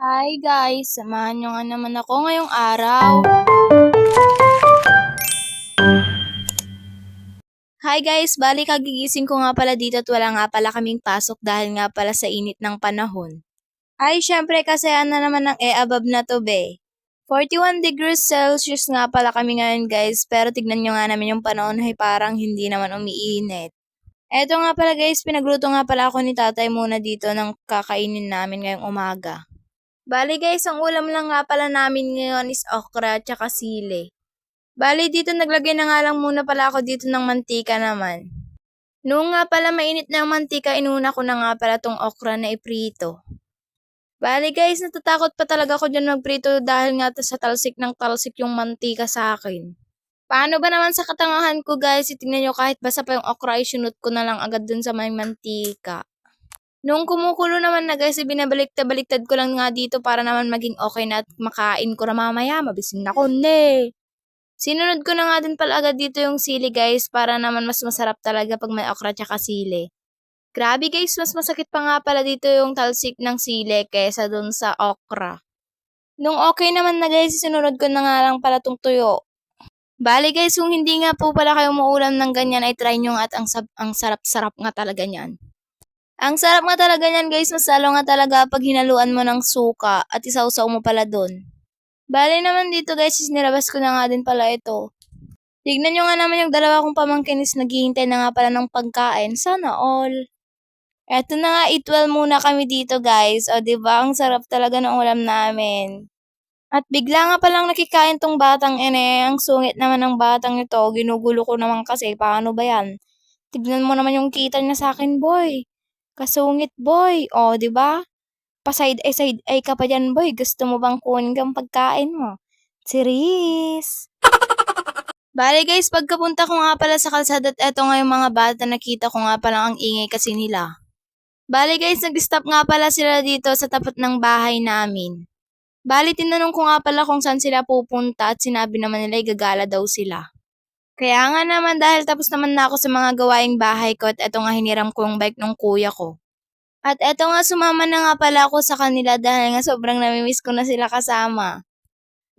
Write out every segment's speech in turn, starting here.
Hi guys, samahan nyo nga naman ako ngayong araw. Hi guys, bali kagigising ko nga pala dito at wala nga pala kaming pasok dahil nga pala sa init ng panahon. Ay, syempre kasi ano naman ng e above na to be. 41 degrees Celsius nga pala kami ngayon guys, pero tignan nyo nga namin yung panahon ay parang hindi naman umiinit. Eto nga pala guys, pinagluto nga pala ako ni tatay muna dito ng kakainin namin ngayong umaga. Bali guys, ang ulam lang nga pala namin ngayon is okra at sili. Bali dito naglagay na nga lang muna pala ako dito ng mantika naman. Noong nga pala mainit na ang mantika, inuna ko na nga pala tong okra na iprito. Bali guys, natatakot pa talaga ako dyan magprito dahil nga sa talsik ng talsik yung mantika sa akin. Paano ba naman sa katangahan ko guys, itingnan nyo kahit basa pa yung okra, isunod ko na lang agad dun sa may mantika. Nung kumukulo naman na guys, binabaliktad-baliktad ko lang nga dito para naman maging okay na at makain ko na mamaya, mabising na ko, ne. Sinunod ko na nga din pala agad dito yung sili guys para naman mas masarap talaga pag may okra tsaka sili. Grabe guys, mas masakit pa nga pala dito yung talsik ng sili kaysa dun sa okra. Nung okay naman na guys, sinunod ko na nga lang pala tong tuyo. Bali guys, kung hindi nga po pala kayo maulam ng ganyan ay try nyo nga at ang, ang sarap-sarap nga talaga niyan. Ang sarap nga talaga niyan guys, mas lalo nga talaga pag hinaluan mo ng suka at isausaw mo pala doon. Bali naman dito guys, is nilabas ko na nga din pala ito. Tignan nyo nga naman yung dalawa kong pamangkin is naghihintay na nga pala ng pagkain. Sana all. Eto na nga, eat well muna kami dito guys. O ba diba, ang sarap talaga ng ulam namin. At bigla nga palang nakikain tong batang ene. Ang sungit naman ng batang ito. Ginugulo ko naman kasi. Paano ba yan? Tignan mo naman yung kita niya sa akin, boy. Kasungit, boy. O, di ba? Pa-side eye, side eye ka pa dyan, boy. Gusto mo bang kunin kang pagkain mo? Siris. Bale guys, pagkapunta ko nga pala sa kalsada at eto nga yung mga bata nakita ko nga pala ang ingay kasi nila. Bale guys, nag-stop nga pala sila dito sa tapat ng bahay namin. Bali, tinanong ko nga pala kung saan sila pupunta at sinabi naman nila gagala daw sila. Kaya nga naman dahil tapos naman na ako sa mga gawaing bahay ko at eto nga hiniram ko yung bike ng kuya ko. At eto nga sumama na nga pala ako sa kanila dahil nga sobrang namimiss ko na sila kasama.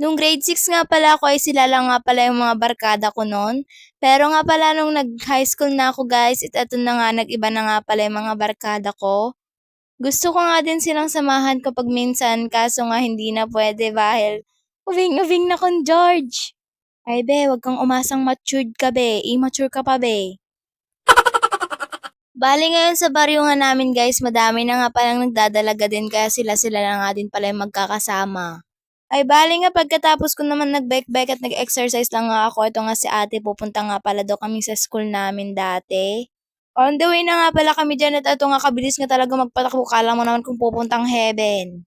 Nung grade 6 nga pala ako ay sila lang nga pala yung mga barkada ko noon. Pero nga pala nung nag-high school na ako guys, at eto na nga nag-iba na nga pala yung mga barkada ko. Gusto ko nga din silang samahan kapag minsan, kaso nga hindi na pwede dahil uving-uving na kon George. Ay be, wag kang umasang matured ka be, immature ka pa be. Bali ngayon sa baryo nga namin guys, madami na nga palang nagdadalaga din kaya sila-sila na nga din pala yung magkakasama. Ay bali nga pagkatapos ko naman nag-bike-bike at nag-exercise lang nga ako, ito nga si ate pupunta nga pala daw kami sa school namin dati. On the way na nga pala kami dyan at ito nga kabilis nga talaga magpatakbo. Kala mo naman kung pupuntang heaven.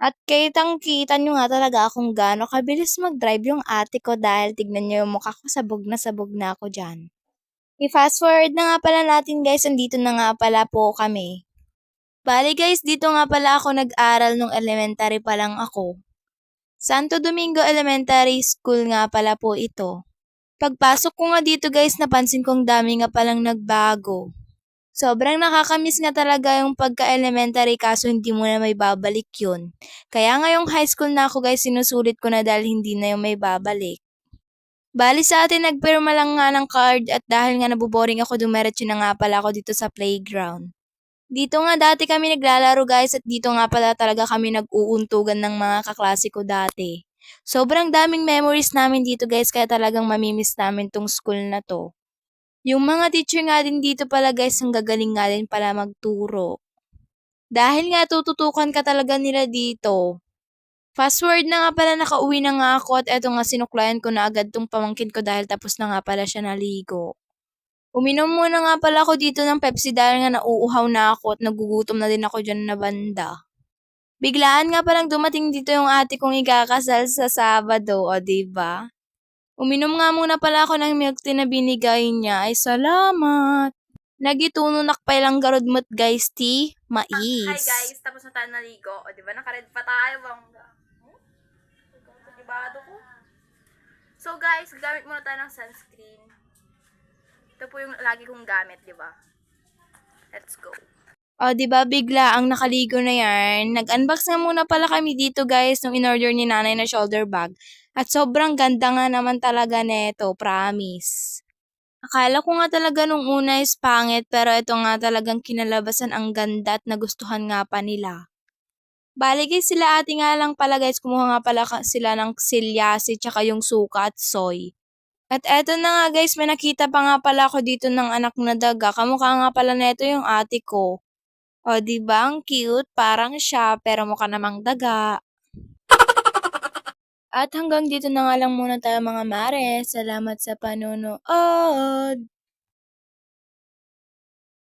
At kitang kita nyo nga talaga kung gaano kabilis mag-drive yung ate ko dahil tignan nyo yung mukha ko sabog na sabog na ako dyan. I-fast forward na nga pala natin guys, andito na nga pala po kami. Bali guys, dito nga pala ako nag-aral nung elementary pa lang ako. Santo Domingo Elementary School nga pala po ito. Pagpasok ko nga dito guys, napansin kong dami nga palang nagbago. Sobrang nakakamiss nga talaga yung pagka-elementary kaso hindi mo na may babalik yun. Kaya ngayong high school na ako guys, sinusulit ko na dahil hindi na yung may babalik. Bali sa atin, nagpirma lang nga ng card at dahil nga nabuboring ako, dumiretso na nga pala ako dito sa playground. Dito nga dati kami naglalaro guys at dito nga pala talaga kami nag-uuntugan ng mga kaklase ko dati. Sobrang daming memories namin dito guys kaya talagang mamimiss namin tong school na to. Yung mga teacher nga din dito pala guys ang gagaling nga din pala magturo. Dahil nga tututukan ka talaga nila dito. Fast forward na nga pala nakauwi na nga ako at eto nga sinuklayan ko na agad tong pamangkin ko dahil tapos na nga pala siya naligo. Uminom muna nga pala ako dito ng Pepsi dahil nga nauuhaw na ako at nagugutom na din ako dyan na banda. Biglaan nga palang dumating dito yung ate kong ikakasal sa Sabado, o ba? Diba? Uminom nga muna pala ako ng milk tea na binigay niya. Ay, salamat! Nagitununak pa ilang garudmot guys, tea. Mais. Hi guys, tapos na tayo naligo. O, di ba? Nakared pa tayo, bangga. Ibado ko. So guys, gamit muna tayo ng sunscreen. Ito po yung lagi kong gamit, di ba? Let's go. O, di ba bigla ang nakaligo na yan? Nag-unbox nga muna pala kami dito guys nung in-order ni nanay na shoulder bag. At sobrang ganda nga naman talaga neto, promise. Akala ko nga talaga nung una is pangit pero ito nga talagang kinalabasan ang ganda at nagustuhan nga pa nila. Bali sila ate nga lang pala guys, kumuha nga pala sila ng silyasi tsaka yung suka at soy. At eto na nga guys, may nakita pa nga pala ako dito ng anak na daga. Kamukha nga pala neto yung ate ko. O, di ba? Ang cute. Parang siya, pero mukha namang daga. At hanggang dito na nga lang muna tayo mga mare. Salamat sa panonood.